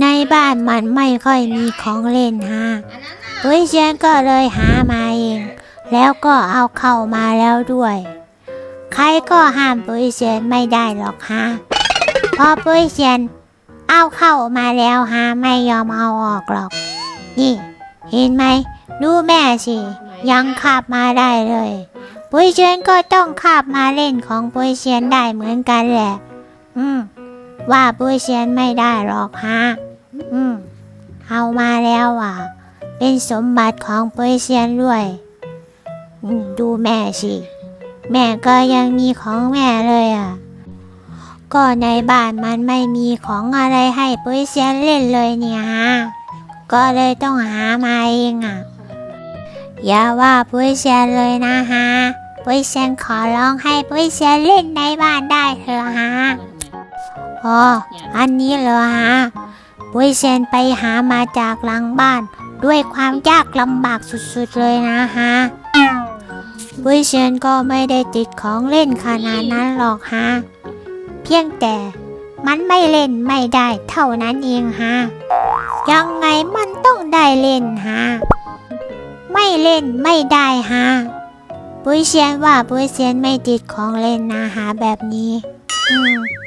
ในบ้านมันไม่ค่อยมีของเล่นฮะปุ้ยเชียนก็เลยหามาเอง แล้วก็เอาเข้ามาแล้วด้วย ใครก็ห้ามปุ้ยเชียนไม่ได้หรอกฮะพอปุ้ยเชียนเอาเข้ามาแล้วฮะไม่ยอมเอาออกหรอก นี่ เห็นไหมดูแม่สิ ยังขับมาได้เลย ปุ้ยเชียนก็ต้องขับมาเล่นของปุ้ยเชียนได้เหมือนกันแหละ อืมว่าปุ้ยเชียนไม่ได้หรอกฮะ อืม เอามาแล้วอะ เป็นสมบัติของปุ้ยเซียนด้วยอืมดูแม่สิ แม่ก็ยังมีของแม่เลยอะ ก็ในบ้านมันไม่มีของอะไรให้ปุ้ยเซียนเล่นเลยเนี่ยฮะก็เลยต้องหามาเองอะ อย่าว่าปุ้ยเซียนเลยนะฮะ ปุ้ยเซียนขอร้องให้ปุ้ยเซียนเล่นในบ้านได้เถอะฮะอ๋ออันนี้เหรอฮะ ปุ้ยเซนไปหามาจากหลังบ้าน ด้วยความยากลำบากสุดๆเลยนะฮะปุ้ยเซนก็ไม่ได้ติดของเล่นขนาดนั้นหรอกฮะ เพียงแต่มันไม่เล่นไม่ได้เท่านั้นเองฮะ ยังไงมันต้องได้เล่นฮะ ไม่เล่นไม่ได้ฮะ ปุ้ยเซียนว่าปุ้ยเซียนไม่ติดของเล่นนะฮะแบบนี้ อืม